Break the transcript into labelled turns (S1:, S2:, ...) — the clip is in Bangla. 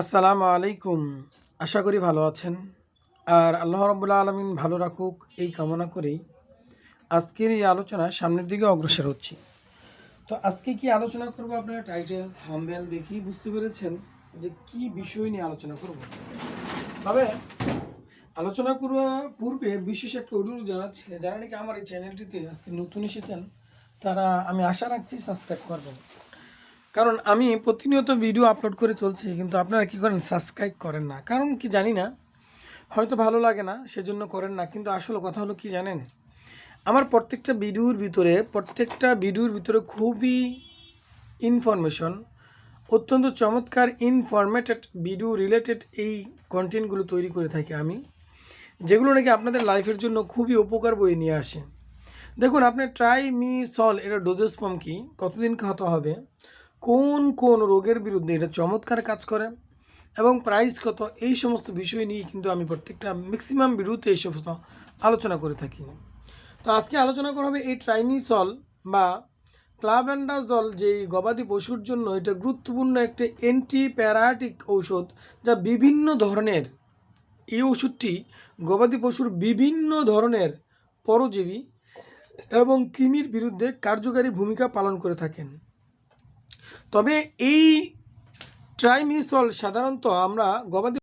S1: আসসালামু আলাইকুম। আশা করি ভালো আছেন। আর আল্লাহ রব্বুল্লা আলমিন ভালো রাখুক, এই কামনা করেই আজকের এই আলোচনা সামনের দিকে অগ্রসর হচ্ছি। তো আজকে কি আলোচনা করব আপনারা? টাইটেল থাম্বেল দেখি বুঝতে পেরেছেন যে কি বিষয় নিয়ে আলোচনা করব। তবে আলোচনা করার পূর্বে বিশেষ একটা অনুরোধ জানাচ্ছি। যারা নাকি আমার এই চ্যানেলটিতে আজকে নতুন এসেছেন, তারা আমি আশা রাখছি সাবস্ক্রাইব করবেন। কারণ আমি প্রতিনিয়ত ভিডিও আপলোড করে চলছি, কিন্তু আপনারা কি করেন? সাবস্ক্রাইব করেন না। কারণ কি জানি না, হয়তো ভালো লাগে না, সেজন্য করেন না, কিন্তু আসলে কথা হলো কি জানেন? আমার প্রত্যেকটা ভিডিওর ভিতরে, প্রত্যেকটা ভিডিওর ভিতরে খুবই ইনফরমেশন অত্যন্ত চমৎকার ইনফরমেটেড ভিডিও রিলেটেড এই কন্টেন্টগুলো তৈরি করে থাকি আমি, যেগুলো নাকি আপনাদের লাইফের জন্য খুবই উপকার বয়ে নিয়ে আসে। দেখুন আপনি ট্রাই মি সল এটা ডোজেস ফর্ম কি? কতদিন খাওয়াতে হবে? কোন কোন রোগের বিরুদ্ধে এটা চমৎকার কাজ করে এবং প্রাইস কত, এই সমস্ত বিষয় নিয়ে কিন্তু আমি প্রত্যেকটা ম্যাক্সিমাম বিরুদ্ধে এই সমস্ত আলোচনা করে থাকি। তো আজকে আলোচনা করা হবে এই ট্রাইমিসল বা ক্লাভেন্ডাজল যেই গবাদি পশুর জন্য এটা গুরুত্বপূর্ণ একটি অ্যান্টি প্যারাটিক ঔষধ যা বিভিন্ন ধরনের এই ওষুধটি গবাদি পশুর বিভিন্ন ধরনের পরজীবী এবং কৃমির বিরুদ্ধে কার্যকারী ভূমিকা পালন করে থাকেন। তবে এই ট্রাইমিসল সাধারণত আমরা গবাদি